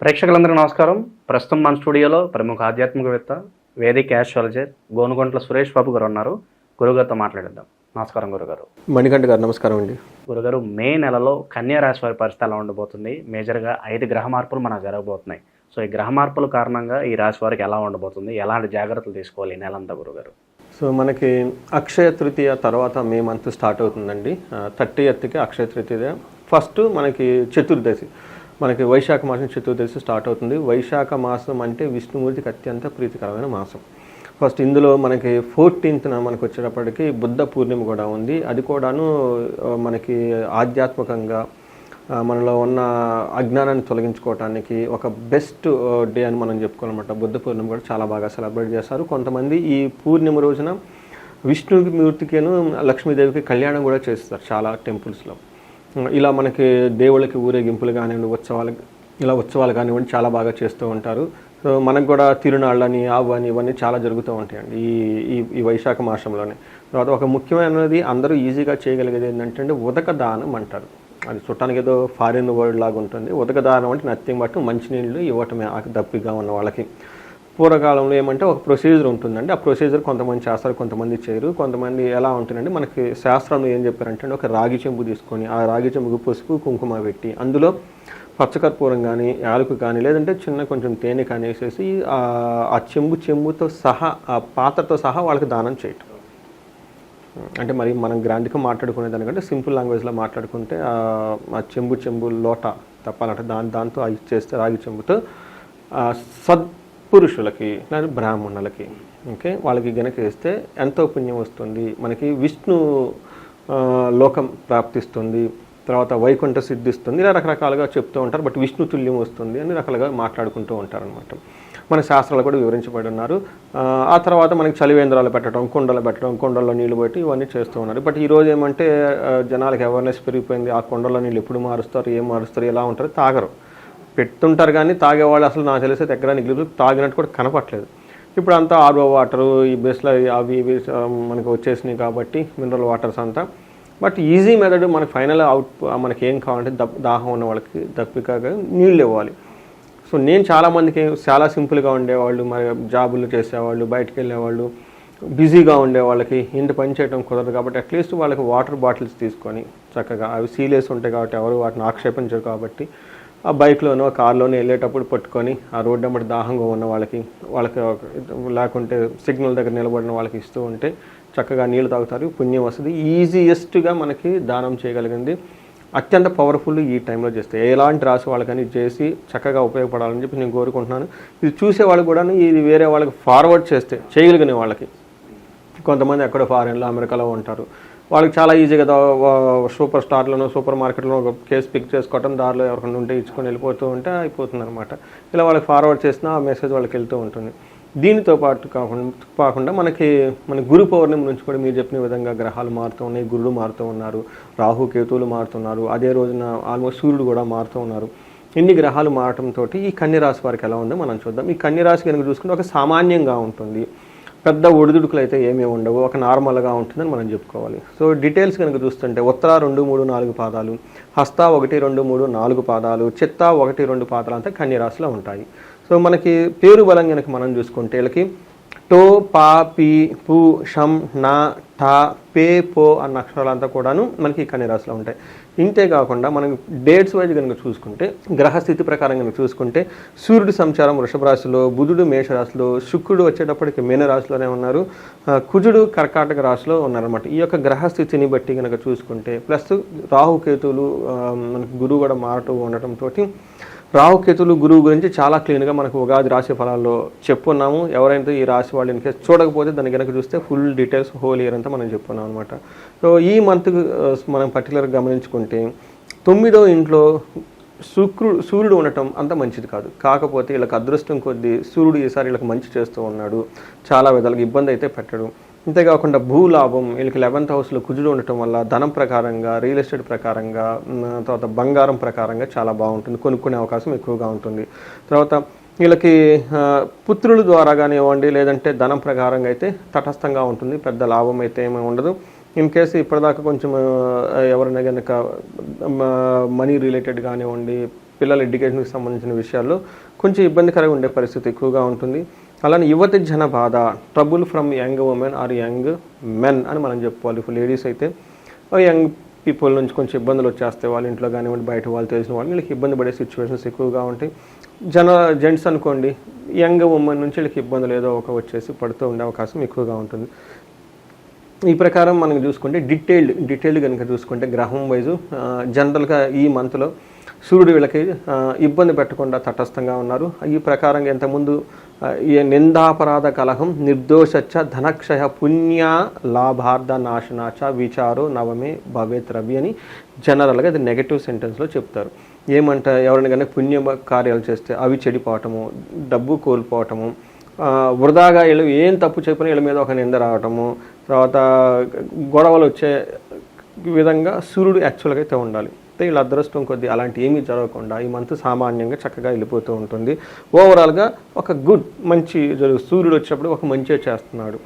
ప్రేక్షకులందరికీ నమస్కారం. ప్రస్తుతం మన స్టూడియోలో ప్రముఖ ఆధ్యాత్మికవేత్త వేదిక యాస్ట్రాలజర్ గోనుగొంట్ల సురేష్ బాబు గారు ఉన్నారు. గురుగారితో మాట్లాడిద్దాం. నమస్కారం గురుగారు. మణికంఠ గారు నమస్కారం అండి. గురుగారు మే నెలలో కన్యా రాశి వారి పరిస్థితి ఎలా ఉండబోతుంది. మేజర్గా ఐదు గ్రహ మార్పులు మనకు జరగబోతున్నాయి. సో ఈ గ్రహ మార్పుల కారణంగా ఈ రాశి వారికి ఎలా ఉండబోతుంది? ఎలాంటి జాగ్రత్తలు తీసుకోవాలి? ఈ నెలంతా గురుగారు. సో మనకి అక్షయ తృతీయ తర్వాత మే మంత్ స్టార్ట్ అవుతుందండి. థర్టీ ఎత్కి అక్షయ తృతీయ. ఫస్ట్ మనకి చతుర్దశి. మనకి వైశాఖ మాసం చతుర్దశి స్టార్ట్ అవుతుంది. వైశాఖ మాసం అంటే విష్ణుమూర్తికి అత్యంత ప్రీతికరమైన మాసం. ఫస్ట్ ఇందులో మనకి ఫోర్టీన్త్న మనకు వచ్చేటప్పటికి బుద్ధ పూర్ణిమ కూడా ఉంది. అది కూడాను మనకి ఆధ్యాత్మికంగా మనలో ఉన్న అజ్ఞానాన్ని తొలగించుకోవటానికి ఒక బెస్ట్ డే అని మనం చెప్పుకోవాలన్నమాట. బుద్ధ పూర్ణిమ కూడా చాలా బాగా సెలబ్రేట్ చేస్తారు కొంతమంది ఈ పూర్ణిమ రోజున విష్ణుమూర్తికేను లక్ష్మీదేవికి కళ్యాణం కూడా చేస్తారు చాలా టెంపుల్స్లో ఇలా మనకి దేవుళ్ళకి ఊరేగింపులు కానివ్వండి ఉత్సవాలు ఇలా ఉత్సవాలు కానివ్వండి చాలా బాగా చేస్తూ ఉంటారు. సో మనకు కూడా తిరునాళ్ళని ఆవు అని ఇవన్నీ చాలా జరుగుతూ ఉంటాయండి ఈ ఈ ఈ వైశాఖ మాసంలోనే. తర్వాత ఒక ముఖ్యమైనది. అందరూ ఈజీగా చేయగలిగేది ఏంటంటే ఉదక దానం అంటారు. అది చుట్టానికి ఏదో ఫారిన్ వర్డ్ లాగా ఉంటుంది. ఉదక దానం అంటే నథింగ్ బట్ మంచినీళ్ళు ఇవ్వటమే ఆకు దప్పిగా ఉన్న వాళ్ళకి. పూర్వకాలంలో ఏమంటే ఒక ప్రొసీజర్ ఉంటుందండి. ఆ ప్రొసీజర్ కొంతమంది చేస్తారు కొంతమంది చేయరు. కొంతమంది ఎలా ఉంటుందంటే మనకి శాస్త్రంలో ఏం చెప్పారంటే ఒక రాగి చెంబు తీసుకొని ఆ రాగి చెంబుకు పసుపు కుంకుమ పెట్టి అందులో పచ్చకర్పూరం కానీ యాలకు కానీ లేదంటే చిన్న కొంచెం తేనె కానీ వేసేసి ఆ చెంబు చెంబుతో సహా ఆ పాత్రతో సహా వాళ్ళకి దానం చేయటం. అంటే మరి మనం గ్రాండ్గా మాట్లాడుకునే దానికంటే సింపుల్ లాంగ్వేజ్లో మాట్లాడుకుంటే ఆ చెంబు చెంబు లోట తప్పాలంటే దాని దాంతో అది చేస్తే రాగి చెంబుతో సద్ పురుషులకి లేదా బ్రాహ్మణులకి ఓకే? వాళ్ళకి గనక వేస్తే ఎంతో పుణ్యం వస్తుంది. మనకి విష్ణు లోకం ప్రాప్తిస్తుంది. తర్వాత వైకుంఠ సిద్ధిస్తుంది. ఇలా రకరకాలుగా చెప్తూ ఉంటారు. బట్ విష్ణు తుల్యం వస్తుంది అని రకాలుగా మాట్లాడుకుంటూ ఉంటారనమాట మన శాస్త్రాలు కూడా వివరించబడి ఉన్నారు. ఆ, తర్వాత మనకి చలివేంద్రాలు పెట్టడం కుండలు పెట్టడం కుండల్లో నీళ్ళు పెట్టి ఇవన్నీ చేస్తూ ఉన్నారు. బట్ ఈరోజు ఏమంటే జనాలకు అవేర్నెస్ పెరిగిపోయింది. ఆ కుండల్లో నీళ్ళు ఎప్పుడు మారుస్తారు ఏం మారుస్తారు ఎలా ఉంటారు తాగరు. పెట్టుంటారు కానీ తాగేవాళ్ళు అసలు నాకు తెలిసే దగ్గర నిగిలి తాగినట్టు కూడా కనపట్లేదు ఇప్పుడు అంతా ఆర్ఓ వాటరు ఈ బెస్లో అవి ఇవి మనకు మనకి వచ్చేసినాయి కాబట్టి మినరల్ వాటర్స్ అంతా. బట్ ఈజీ మెథడ్ మనకి ఫైనల్ అవుట్ మనకి ఏం కావాలంటే దప్ దాహం ఉన్న వాళ్ళకి దప్పికగా నీళ్ళు ఇవ్వాలి. సో నేను చాలామందికి చాలా సింపుల్గా ఉండేవాళ్ళు మరి జాబులు చేసేవాళ్ళు బయటకు వెళ్ళేవాళ్ళు బిజీగా ఉండే వాళ్ళకి ఇంటి పని చేయడం కుదరదు కాబట్టి అట్లీస్ట్ వాళ్ళకి వాటర్ బాటిల్స్ తీసుకొని చక్కగా అవి సీలేసి ఉంటాయి కాబట్టి ఎవరు వాటిని ఆక్షేపించరు కాబట్టి ఆ బైక్లోనో కార్లోనో వెళ్ళేటప్పుడు పట్టుకొని ఆ రోడ్డు అమ్మటి దాహంగా ఉన్న వాళ్ళకి వాళ్ళకి లేకుంటే సిగ్నల్ దగ్గర నిలబడిన వాళ్ళకి ఇస్తూ ఉంటే చక్కగా నీళ్ళు తాగుతారు. పుణ్యం వస్తుంది. ఈజియెస్ట్గా మనకి దానం చేయగలిగింది. అత్యంత పవర్ఫుల్ ఈ టైంలో చేస్తే. ఎలాంటి రాసి వాళ్ళకని చేసి చక్కగా ఉపయోగపడాలని చెప్పి నేను కోరుకుంటున్నాను. ఇది చూసే వాళ్ళు కూడా ఇది వేరే వాళ్ళకి ఫార్వర్డ్ చేస్తే చేయగలిగిన వాళ్ళకి. కొంతమంది ఎక్కడో ఫారెన్లో అమెరికాలో ఉంటారు. వాళ్ళకి చాలా ఈజీగా సూపర్ స్టార్లను సూపర్ మార్కెట్లో ఒక కేసు పిక్ చేసుకోవటం దారిలో ఎవరికైనా ఉంటే ఇచ్చుకొని వెళ్ళిపోతూ ఉంటే అయిపోతుంది అనమాట ఇలా వాళ్ళకి ఫార్వర్డ్ చేసినా ఆ మెసేజ్ వాళ్ళకి వెళ్తూ ఉంటుంది. దీనితో పాటు కాకుండా కాకుండా మనకి మన గురు పౌర్ణమి నుంచి కూడా మీరు చెప్పిన విధంగా గ్రహాలు మారుతూ ఉన్నాయి గురుడు మారుతూ ఉన్నారు రాహు కేతువులు మారుతున్నారు అదే రోజున ఆల్మోస్ట్ సూర్యుడు కూడా మారుతూ ఉన్నారు. ఇన్ని గ్రహాలు మారటంతో ఈ కన్యరాశి వారికి ఎలా ఉందో మనం చూద్దాం. ఈ కన్యరాశి కనుక చూసుకుంటే ఒక సామాన్యంగా ఉంటుంది. పెద్ద ఒడిదుడుకులు అయితే ఏమీ ఉండవు. ఒక నార్మల్గా ఉంటుందని మనం చెప్పుకోవాలి. సో డీటెయిల్స్ కనుక చూస్తుంటే ఉత్తర రెండు మూడు నాలుగు పాదాలు హస్త ఒకటి రెండు మూడు నాలుగు పాదాలు చిత్త ఒకటి రెండు పాదాలు అంతా కన్యరాశిలో ఉంటాయి. సో మనకి పేరు బలం కనుక మనం చూసుకుంటే వీళ్ళకి టో పా పి పు షం నా టా పే పో అన్న అక్షరాలంతా కూడాను మనకి కన్యరాశిలో ఉంటాయి. ఇంతే కాకుండా మనం డేట్స్ వైజ్ కనుక చూసుకుంటే గ్రహస్థితి ప్రకారం కనుక చూసుకుంటే సూర్యుడు సంచారం వృషభ రాశిలో బుధుడు మేషరాశిలో శుక్రుడు వచ్చేటప్పటికి మీనరాశిలోనే ఉన్నారు. కుజుడు కర్కాటక రాశిలో ఉన్నారన్నమాట. ఈ యొక్క గ్రహస్థితిని బట్టి కనుక చూసుకుంటే ప్లస్ రాహుకేతువులు మనకు గురువు కూడా మారుతూ ఉండటంతో రాహుకేతులు గురువు గురించి చాలా క్లీన్గా మనకు ఉగాది రాశి ఫలాల్లో చెప్పున్నాము. ఎవరైతే ఈ రాశి వాళ్ళు ఇన్ చూడకపోతే దాన్ని కనుక చూస్తే ఫుల్ డీటెయిల్స్ హోల్ ఇయర్ అంతా మనం చెప్పున్నాం అనమాట సో ఈ మంత్ మనం పర్టికులర్గా గమనించుకుంటే తొమ్మిదో ఇంట్లో శుక్రుడు సూర్యుడు ఉండటం అంత మంచిది కాదు. కాకపోతే వీళ్ళకి అదృష్టం కొద్దీ సూర్యుడు ఈసారి వీళ్ళకి మంచి చేస్తూ ఉన్నాడు. చాలా విధాలుగా ఇబ్బంది అయితే పెట్టడు. అంతేకాకుండా భూలాభం వీళ్ళకి లెవెన్త్ హౌస్లో కుజుడు ఉండటం వల్ల ధనం ప్రకారంగా రియల్ ఎస్టేట్ ప్రకారంగా తర్వాత బంగారం ప్రకారంగా చాలా బాగుంటుంది కొనుక్కునే అవకాశం ఎక్కువగా ఉంటుంది. తర్వాత వీళ్ళకి పుత్రుల ద్వారా కానివ్వండి లేదంటే ధనం ప్రకారంగా అయితే తటస్థంగా ఉంటుంది పెద్ద లాభం అయితే ఏమీ ఉండదు. ఇన్ కేసు ఇప్పటిదాకా కొంచెం ఎవరైనా కనుక మనీ రిలేటెడ్ కానివ్వండి పిల్లల ఎడ్యుకేషన్కి సంబంధించిన విషయాల్లో కొంచెం ఇబ్బందికరంగా ఉండే పరిస్థితి ఎక్కువగా ఉంటుంది. అలానే యువతి జన బాధ trouble from young women or young men అని మనం చెప్పుకోవాలి. ఇప్పుడు లేడీస్ అయితే యంగ్ పీపుల్ నుంచి కొంచెం ఇబ్బందులు వచ్చేస్తాయి. వాళ్ళ ఇంట్లో కానివ్వండి బయట వాళ్ళు తెలిసిన వాళ్ళు వీళ్ళకి ఇబ్బంది పడే సిచ్యువేషన్స్ ఎక్కువగా ఉంటాయి. జన జెంట్స్ అనుకోండి యంగ్ ఉమెన్ నుంచి వీళ్ళకి ఇబ్బందులు ఏదో ఒక వచ్చేసి పడుతూ ఉండే అవకాశం ఎక్కువగా ఉంటుంది. ఈ ప్రకారం మనం చూసుకుంటే డీటెయిల్డ్ డీటెయిల్డ్ కనుక చూసుకుంటే గ్రహం వైజు జనరల్గా ఈ మంత్లో సూర్యుడు వీళ్ళకి ఇబ్బంది పెట్టకుండా తటస్థంగా ఉన్నారు. ఈ ప్రకారంగా ఇంతకుముందు ఈ నిందాపరాధ కలహం నిర్దోషచ్చ ధనక్షయ పుణ్య లాభార్థ నాశనాచ విచారో నవమే భవేత్ రవి అని జనరల్గా ఇది నెగటివ్ సెంటెన్స్లో చెప్తారు. ఏమంట ఎవరైనా కానీ పుణ్య కార్యాలు చేస్తే అవి చెడిపోవటము డబ్బు కోల్పోవటము వృధాగా వీళ్ళు ఏం తప్పు చెప్పినా వీళ్ళ మీద ఒక నింద రావటము తర్వాత గొడవలు వచ్చే విధంగా సూర్యుడు యాక్చువల్గా అయితే ఉండాలి. అయితే వీళ్ళ అదృష్టం కొద్ది అలాంటి ఏమీ జరగకుండా ఈ మంత్ సామాన్యంగా చక్కగా వెళ్ళిపోతూ ఉంటుంది. ఓవరాల్గా ఒక గుడ్ మంచి జరుగు సూర్యుడు వచ్చేప్పుడు ఒక మంచి చేస్తున్నాడు.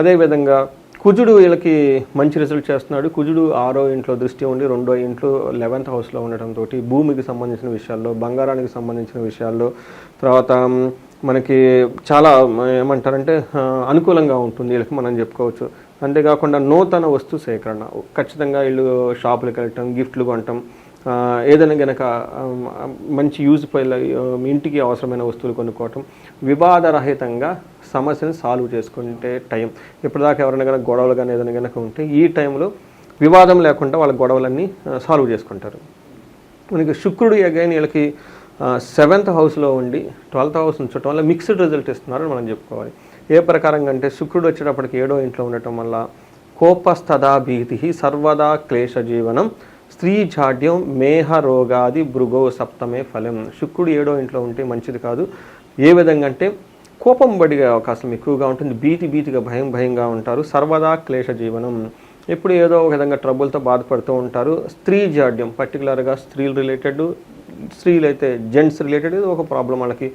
అదేవిధంగా కుజుడు వీళ్ళకి మంచి రిజల్ట్ చేస్తున్నాడు. కుజుడు ఆరో ఇంట్లో దృష్టి ఉండి రెండో ఇంట్లో లెవెన్త్ హౌస్లో ఉండటంతో భూమికి సంబంధించిన విషయాల్లో బంగారానికి సంబంధించిన విషయాల్లో తర్వాత మనకి చాలా ఏమంటారంటే అనుకూలంగా ఉంటుంది. వీళ్ళకి మనం చెప్పుకోవచ్చు. అంతేకాకుండా నూతన వస్తు సేకరణ. ఖచ్చితంగా వీళ్ళు షాపులకు వెళ్ళటం గిఫ్ట్లు కొనటం ఏదైనా గనక మంచి యూజ్ఫుల్ ఇంటికి అవసరమైన వస్తువులు కొనుక్కోవటం. వివాదరహితంగా సమస్యను సాల్వ్ చేసుకుంటే టైం. ఇప్పటిదాకా ఎవరైనా కనుక గొడవలు కానీ ఏదైనా కనుక ఉంటే ఈ టైంలో వివాదం లేకుండా వాళ్ళ గొడవలన్నీ సాల్వ్ చేసుకుంటారు. మనకి శుక్రుడు అగైన్ వీళ్ళకి సెవెంత్ హౌస్లో ఉండి ట్వెల్త్ హౌస్ ఉంచడం వల్ల మిక్స్డ్ రిజల్ట్ ఇస్తున్నారని మనం చెప్పుకోవాలి. ఏ ప్రకారంగా అంటే శుక్రుడు వచ్చేటప్పటికి ఏడో ఇంట్లో ఉండటం వల్ల కోపస్తదా భీతి సర్వదా క్లేశ జీవనం స్త్రీ జాడ్యం మేహ రోగాది భృగో సప్తమే ఫలం. శుక్రుడు ఏడో ఇంట్లో ఉంటే మంచిది కాదు. ఏ విధంగా అంటే కోపం పడిగే అవకాశం ఎక్కువగా ఉంటుంది. భీతి భీతిగా భయం భయంగా ఉంటారు. సర్వదా క్లేశ జీవనం ఎప్పుడు ఏదో ఒక విధంగా ట్రబుల్తో బాధపడుతూ ఉంటారు. స్త్రీ జాడ్యం పర్టికులర్గా స్త్రీలు రిలేటెడ్ స్త్రీలు అయితే జెంట్స్ రిలేటెడ్ ఏదో ఒక ప్రాబ్లం వాళ్ళకి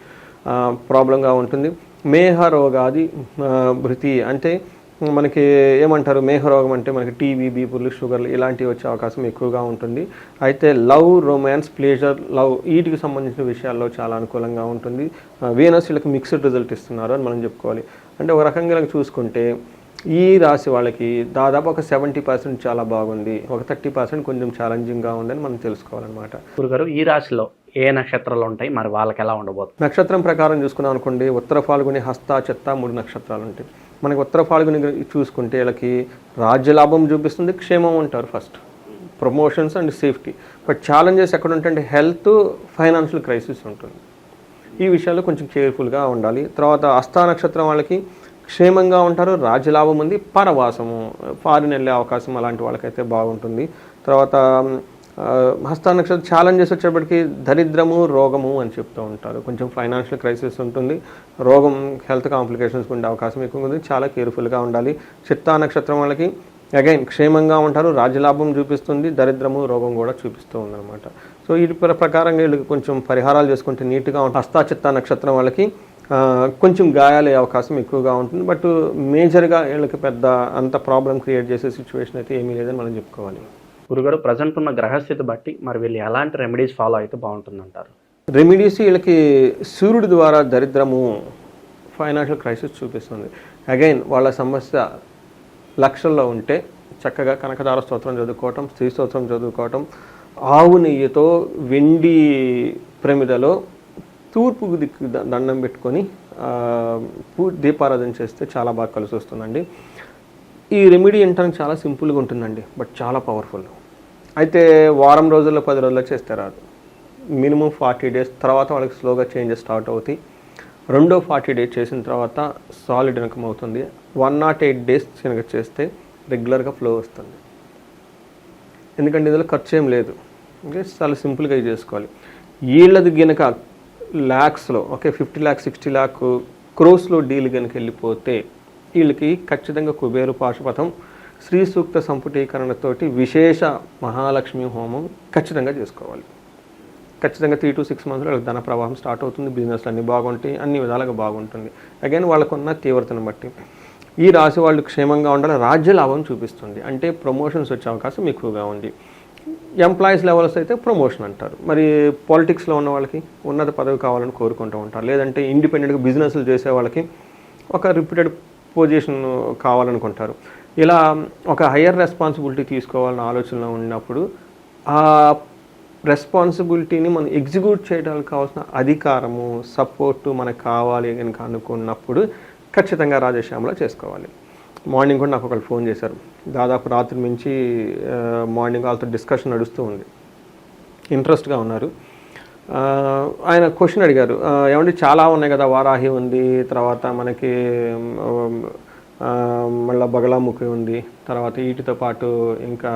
ప్రాబ్లంగా ఉంటుంది. మేహ రోగాది భృతి అంటే మనకి ఏమంటారు? మేహరోగం అంటే మనకి టీవీ బీపులు షుగర్లు ఇలాంటివి వచ్చే అవకాశం ఎక్కువగా ఉంటుంది. అయితే లవ్ రొమాన్స్ ప్లేజర్ లవ్ వీటికి సంబంధించిన విషయాల్లో చాలా అనుకూలంగా ఉంటుంది. వీనస్ వీళ్ళకి మిక్స్డ్ రిజల్ట్ ఇస్తున్నారు అని మనం చెప్పుకోవాలి. అంటే ఒక రకంగా చూసుకుంటే ఈ రాశి వాళ్ళకి దాదాపు ఒక సెవెంటీ పర్సెంట్ చాలా బాగుంది. ఒక థర్టీ పర్సెంట్ కొంచెం ఛాలెంజింగ్గా ఉందని మనం తెలుసుకోవాలన్నమాట. గురుగారు ఈ రాశిలో ఏ నక్షత్రాలు ఉంటాయి మరి వాళ్ళకి ఎలా ఉండబోతుంది? నక్షత్రం ప్రకారం చూసుకున్నాం అనుకోండి ఉత్తర ఫాల్గుని హస్త చెత్త మూడు నక్షత్రాలు ఉంటాయి. మనకి ఉత్తర ఫాల్గుని చూసుకుంటే వీళ్ళకి రాజ్యలాభం చూపిస్తుంది క్షేమం ఉంటారు first. Promotions and safety. But challenges ఎక్కడ ఉంటాయంటే హెల్త్ ఫైనాన్షియల్ క్రైసిస్ ఉంటుంది. ఈ విషయాల్లో కొంచెం కేర్ఫుల్గా ఉండాలి. తర్వాత హస్త నక్షత్రం వాళ్ళకి క్షేమంగా ఉంటారు రాజ్యలాభం ఉంది పరవాసము ఫారిన్ వెళ్ళే అవకాశం అలాంటి వాళ్ళకైతే బాగుంటుంది. తర్వాత ఆ, హస్త నక్షత్రం ఛాలెంజెస్ వచ్చేప్పటికి దరిద్రము రోగము అని చెప్తూ ఉంటారు. కొంచెం ఫైనాన్షియల్ క్రైసిస్ ఉంటుంది. రోగం హెల్త్ కాంప్లికేషన్స్ ఉండే అవకాశం ఎక్కువ ఉంది. చాలా కేర్ఫుల్గా ఉండాలి. చిత్తా నక్షత్రం వాళ్ళకి అగైన్ క్షేమంగా ఉంటారు. రాజ్యలాభం చూపిస్తుంది. దరిద్రము రోగం కూడా చూపిస్తూ ఉందన్నమాట. సో వీటి ప్ర- ప్రకారంగా వీళ్ళకి కొంచెం పరిహారాలు చేసుకుంటే నీట్గా ఉంటుంది. హస్తా చిత్తా నక్షత్రం వాళ్ళకి కొంచెం గాయాలయ్యే అవకాశం ఎక్కువగా ఉంటుంది. బట్ మేజర్గా వీళ్ళకి పెద్ద అంత ప్రాబ్లం క్రియేట్ చేసే సిచ్యువేషన్ అయితే ఏమీ లేదని మనం చెప్పుకోవాలి. గురుగారు ప్రజెంట్ ఉన్న గ్రహస్థితి బట్టి మరి వీళ్ళు ఎలాంటి రెమెడీస్ ఫాలో అయితే బాగుంటుందంటారు? రెమెడీస్ వీళ్ళకి సూర్యుడి ద్వారా దరిద్రము ఫైనాన్షియల్ క్రైసిస్ చూపిస్తుంది. అగైన్ వాళ్ళ సమస్య లక్షల్లో ఉంటే చక్కగా కనకదార స్తోత్రం చదువుకోవటం స్త్రీ స్తోత్రం చదువుకోవటం ఆవు నెయ్యితో వెండి ప్రమిదలో తూర్పు దిక్కు దండం పెట్టుకొని దీపారాధన చేస్తే చాలా బాగా కలిసి వస్తుందండి. ఈ రెమెడీ ఏంటంటే చాలా సింపుల్గా ఉంటుందండి బట్ చాలా పవర్ఫుల్ అయితే వారం రోజుల్లో పది రోజుల్లో చేస్తే రాదు మినిమం ఫార్టీ డేస్ తర్వాత వాళ్ళకి స్లోగా చేంజెస్ స్టార్ట్ అవుతాయి. రెండో ఫార్టీ డేస్ చేసిన తర్వాత సాలిడ్ ఇన్కమ్ అవుతుంది. వన్ నాట్ ఎయిట్ డేస్ కనుక చేస్తే రెగ్యులర్గా ఫ్లో వస్తుంది. ఎందుకంటే ఇందులో ఖర్చు ఏం లేదు. ఓకే చాలా సింపుల్గా ఇది చేసుకోవాలి. వీళ్ళది గనక ల్యాక్స్లో okay fifty lakh sixty lakh క్రోస్లో deal కనుక వెళ్ళిపోతే వీళ్ళకి ఖచ్చితంగా కుబేరు పాశుపథం శ్రీ సూక్త సంపుటీకరణతోటి విశేష మహాలక్ష్మి హోమం ఖచ్చితంగా చేసుకోవాలి. ఖచ్చితంగా త్రీ టు సిక్స్ మంత్స్లో వాళ్ళకి ధన ప్రవాహం స్టార్ట్ అవుతుంది బిజినెస్ అన్నీ బాగుంటాయి అన్ని విధాలుగా బాగుంటుంది. అగైన్ వాళ్ళకున్న తీవ్రతను బట్టి. ఈ రాశి వాళ్ళు క్షేమంగా ఉండాలి రాజ్య లాభం చూపిస్తుంది. అంటే ప్రమోషన్స్ వచ్చే అవకాశం ఎక్కువగా ఉంది. ఎంప్లాయీస్ లెవెల్స్ అయితే ప్రమోషన్ అంటారు. మరి పాలిటిక్స్లో ఉన్న వాళ్ళకి ఉన్నత పదవి కావాలని కోరుకుంటూ ఉంటారు. లేదంటే ఇండిపెండెంట్గా బిజినెస్లు చేసే వాళ్ళకి ఒక రిప్యూటెడ్ పొజిషన్ కావాలనుకుంటారు. ఇలా ఒక హయ్యర్ రెస్పాన్సిబిలిటీ తీసుకోవాలన్న ఆలోచనలో ఉన్నప్పుడు ఆ రెస్పాన్సిబిలిటీని మనం ఎగ్జిక్యూట్ చేయడానికి కావాల్సిన అధికారము సపోర్టు మనకు కావాలి కనుక అనుకున్నప్పుడు ఖచ్చితంగా రాజశ్యామలో చేసుకోవాలి. మార్నింగ్ కూడా నాకు ఒకళ్ళు ఫోన్ చేశారు. దాదాపు రాత్రి నుంచి మార్నింగ్ వాళ్ళతో డిస్కషన్ నడుస్తూ ఉంది. ఇంట్రెస్ట్గా ఉన్నారు. ఆయన క్వశ్చన్ అడిగారు. ఏమంటే చాలా ఉన్నాయి కదా వారాహి ఉంది తర్వాత మనకి మళ్ళా బగలాముఖి ఉంది తర్వాత వీటితో పాటు ఇంకా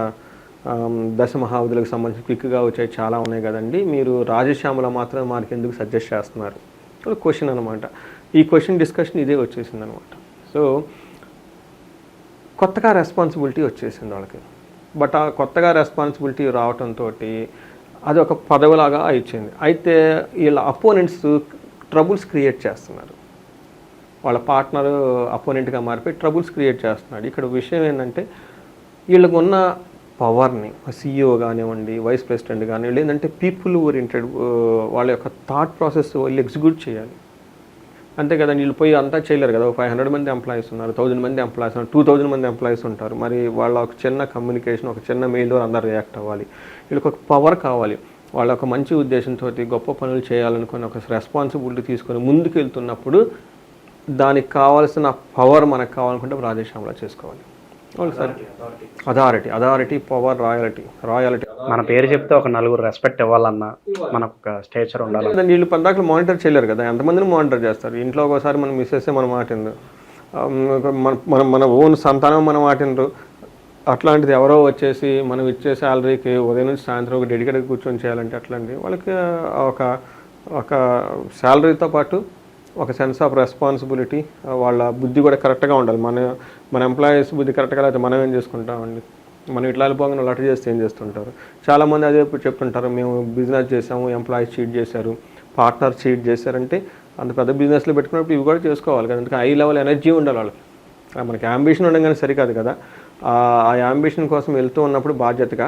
దశ మహావధులకు సంబంధించి క్విక్గా వచ్చాయి చాలా ఉన్నాయి కదండి. మీరు రాజశ్యామల మాత్రం మనకి ఎందుకు సజెస్ట్ చేస్తున్నారు? క్వశ్చన్ అనమాట ఈ క్వశ్చన్ డిస్కషన్ ఇదే వచ్చేసింది అనమాట సో కొత్తగా రెస్పాన్సిబిలిటీ వచ్చేసింది వాళ్ళకి. బట్ ఆ కొత్తగా రెస్పాన్సిబిలిటీ రావటంతో అది ఒక పదవిలాగా ఇచ్చింది అయితే వీళ్ళ అపోనెంట్స్ ట్రబుల్స్ క్రియేట్ చేస్తున్నారు. వాళ్ళ పార్ట్నర్ అపోనెంట్గా మారిపోయి ట్రబుల్స్ క్రియేట్ చేస్తున్నాడు. ఇక్కడ విషయం ఏంటంటే వీళ్ళకు ఉన్న పవర్ని సీఈఓ కానివ్వండి వైస్ ప్రెసిడెంట్ కానివ్వండి ఏంటంటే పీపుల్ ఓరియంటెడ్ వాళ్ళ యొక్క థాట్ ప్రాసెస్ వాళ్ళు ఎగ్జిక్యూట్ చేయాలి. అంతే కదా వీళ్ళు పోయి అంతా చేయలేరు కదా. ఫైవ్ హండ్రెడ్ మంది ఎంప్లాయీస్ ఉన్నారు థౌజండ్ మంది ఎంప్లాయీస్ ఉన్నారు టూ థౌజండ్ మంది ఎంప్లాయీస్ ఉంటారు. మరి వాళ్ళ ఒక చిన్న కమ్యూనికేషన్ ఒక చిన్న మెయిల్ ద్వారా అందరు రియాక్ట్ అవ్వాలి. వీళ్ళకి ఒక పవర్ కావాలి. వాళ్ళ ఒక మంచి ఉద్దేశంతో గొప్ప పనులు చేయాలనుకుని ఒక రెస్పాన్సిబిలిటీ తీసుకొని ముందుకు వెళ్తున్నప్పుడు దానికి కావాల్సిన పవర్ మనకు కావాలనుకుంటే రాజేశ్యామలా చేసుకోవాలి. Sir. Authority authority power royalty royalty మన పేరు చెప్తే ఒక నలుగురు రెస్పెక్ట్ ఇవ్వాలన్నా మనకు ఒక స్టేచర్ ఉండాలి. వీళ్ళు పద్దాకలు మానిటర్ చేయలేరు కదా. ఎంతమందిని మానిటర్ చేస్తారు? ఇంట్లో ఒకసారి మనం మిస్ చేస్తే మన మాట వినరు. ఆ, మన మన మన ఓన్ సంతానం మన మాట వినరు. అట్లాంటిది ఎవరో వచ్చేసి మనం ఇచ్చే శాలరీకి ఉదయం నుంచి సాయంత్రం ఒక డెడికేటెడ్ కూర్చొని చేయాలంటే అట్లాంటి వాళ్ళకి ఒక ఒక శాలరీతో పాటు ఒక సెన్స్ ఆఫ్ రెస్పాన్సిబిలిటీ వాళ్ళ బుద్ధి కూడా కరెక్ట్గా ఉండాలి. మన మన ఎంప్లాయీస్ బుద్ధి కరెక్ట్గా అయితే మనం ఏం చేసుకుంటామండి? మనం ఇట్లా వెళ్ళిపోగానే వాళ్ళు అటు చేస్తే ఏం చేస్తుంటారు? చాలామంది అదే చెప్తుంటారు మేము బిజినెస్ చేసాము ఎంప్లాయీస్ చీట్ చేశారు పార్ట్నర్ చీట్ చేశారంటే అంత పెద్ద బిజినెస్లో పెట్టుకున్నప్పుడు ఇవి కూడా చేసుకోవాలి కదా. అందుకే హై లెవెల్ ఎనర్జీ ఉండాలి వాళ్ళకి. మనకి అంబిషన్ ఉండగానే సరికాదు కదా. ఆ అంబిషన్ కోసం వెళ్తూ ఉన్నప్పుడు బాధ్యతగా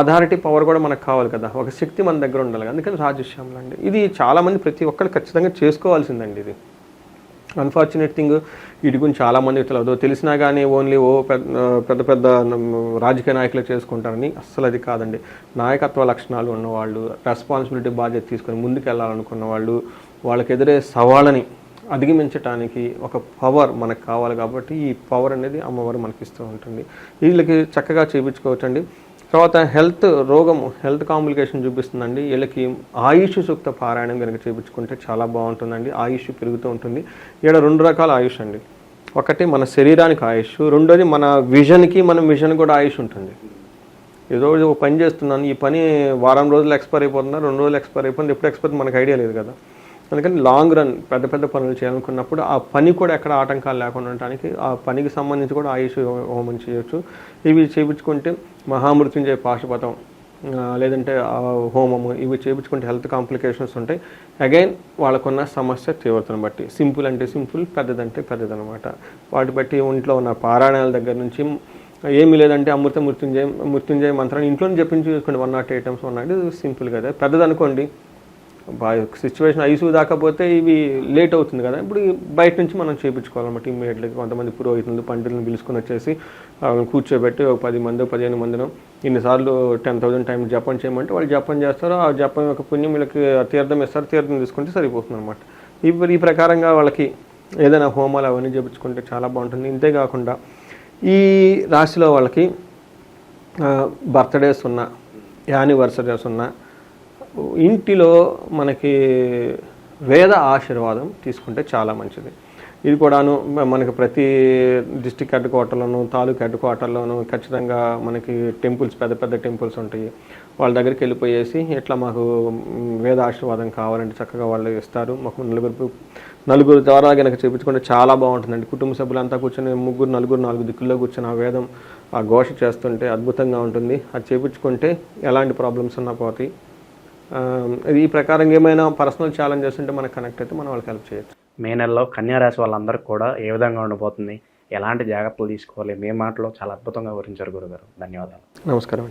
అథారిటీ పవర్ కూడా మనకు కావాలి కదా. ఒక శక్తి మన దగ్గర ఉండాలి అందుకని రాజశ్యామలు అండి. ఇది చాలామంది ప్రతి ఒక్కరు ఖచ్చితంగా చేసుకోవాల్సిందండి ఇది. అన్ఫార్చునేట్ థింగ్ వీటి గురించి చాలామంది తెలియదు తెలిసినా కానీ ఓన్లీ ఓ పెద్ద పెద్ద పెద్ద రాజకీయ నాయకులు చేసుకుంటారని అస్సలు అది కాదండి. నాయకత్వ లక్షణాలు ఉన్నవాళ్ళు రెస్పాన్సిబిలిటీ బాధ్యత తీసుకొని ముందుకు వెళ్ళాలనుకున్న వాళ్ళు వాళ్ళకి ఎదురే సవాళ్ళని అధిగమించడానికి ఒక పవర్ మనకు కావాలి కాబట్టి ఈ పవర్ అనేది అమ్మవారు మనకి ఇస్తూ ఉంటుంది. వీళ్ళకి చక్కగా చేయించుకోవచ్చండి తర్వాత హెల్త్ రోగము హెల్త్ కాంప్లికేషన్ చూపిస్తుందండి. వీళ్ళకి ఆయుష్ సూక్త పారాయణం కనుక చేయించుకుంటే చాలా బాగుంటుందండి. ఆయుష్ పెరుగుతూ ఉంటుంది. ఇక్కడ రెండు రకాల ఆయుష్ అండి. ఒకటి మన శరీరానికి ఆయుష్ రెండోది మన విజన్కి మన విజన్ కూడా ఆయుష్ ఉంటుంది. ఏదో ఒక పని చేస్తున్నాను ఈ పని వారం రోజులు ఎక్స్పైర్ అయిపోతున్నా రెండు రోజులు ఎక్స్పైర్ అయిపోతుంది ఎప్పుడు ఎక్స్పైర్ మనకు ఐడియా లేదు కదా. అందుకని లాంగ్ రన్ పెద్ద పెద్ద పనులు చేయాలనుకున్నప్పుడు ఆ పని కూడా ఎక్కడ ఆటంకాలు లేకుండా ఉండటానికి ఆ పనికి సంబంధించి కూడా ఆయుష్ హోమం చేయొచ్చు. ఇవి చేయించుకుంటే మహామృత్యుంజయ పాశుపతం లేదంటే హోమము ఇవి చేయించుకుంటే హెల్త్ కాంప్లికేషన్స్ ఉంటాయి. అగైన్ వాళ్ళకున్న సమస్య తీవ్రతను బట్టి సింపుల్ అంటే సింపుల్ పెద్దదంటే పెద్దదనమాట. వాటి బట్టి ఒంట్లో ఉన్న పారాయణాల దగ్గర నుంచి ఏమీ లేదంటే అమృత మృత్యుంజయ మృత్యుంజయ మంత్రాన్ని ఇంట్లోనే జపించుకోండి వన్ నాట్ ఐటమ్స్ ఉన్నాయి వన్ నాట్ సింపుల్ కదా. పెద్దదనుకోండి సిచ్యువేషన్ ఐసీయూ దాకపోతే ఇవి లేట్ అవుతుంది కదా. ఇప్పుడు బయట నుంచి మనం చేయించుకోవాలన్నమాట ఇమ్మీడియట్గా. కొంతమంది పురోహితులు పండితులను పిలుచుకొని వచ్చేసి కూర్చోబెట్టి ఒక పది మంది పదిహేను మందిను ఇన్నిసార్లు టెన్ థౌసండ్ టైం జపం చేయమంటే వాళ్ళు జపం చేస్తారు. ఆ జపం యొక్క పుణ్యం వీళ్ళకి తీర్థం ఇస్తారు. తీర్థం తీసుకుంటే సరిపోతుంది అనమాట ఇప్పుడు ఈ ప్రకారంగా వాళ్ళకి ఏదైనా హోమాలు అవన్నీ చేయించుకుంటే చాలా బాగుంటుంది. ఇంతేకాకుండా ఈ రాశిలో వాళ్ళకి బర్త్డేస్ ఉన్న యానివర్సరీస్ ఉన్నా ఇంటిలో మనకి వేద ఆశీర్వాదం తీసుకుంటే చాలా మంచిది. ఇది కూడాను మనకి ప్రతి డిస్టిక్ హెడ్ క్వార్టర్లోను తాలూకు హెడ్ క్వార్టర్లోను ఖచ్చితంగా మనకి టెంపుల్స్ పెద్ద పెద్ద టెంపుల్స్ ఉంటాయి. వాళ్ళ దగ్గరికి వెళ్ళిపోయేసి ఇట్లా మాకు వేద ఆశీర్వాదం కావాలంటే చక్కగా వాళ్ళు ఇస్తారు. మాకు నలుగురు నలుగురు ద్వారా కనుక చూపించుకుంటే చాలా బాగుంటుందండి. కుటుంబ సభ్యులంతా కూర్చొని ముగ్గురు నలుగురు నాలుగు దిక్కుల్లో కూర్చొని ఆ వేదం ఆ ఘోష చేస్తుంటే అద్భుతంగా ఉంటుంది. అది చేపించుకుంటే ఎలాంటి ప్రాబ్లమ్స్ ఉన్నా పోతాయి. ఈ ప్రకారం ఏమైనా పర్సనల్ ఛాలెంజెస్ ఉంటే మనకు కనెక్ట్ అయితే మనం వాళ్ళకి హెల్ప్ చేయొచ్చు. మే నెలలో కన్యా రాశి వాళ్ళందరికీ కూడా ఏ విధంగా ఉండబోతుంది ఎలాంటి జాగ్రత్తలు తీసుకోవాలి మే మాటలో చాలా అద్భుతంగా వివరించారు గురుగారు. ధన్యవాదాలు. నమస్కారం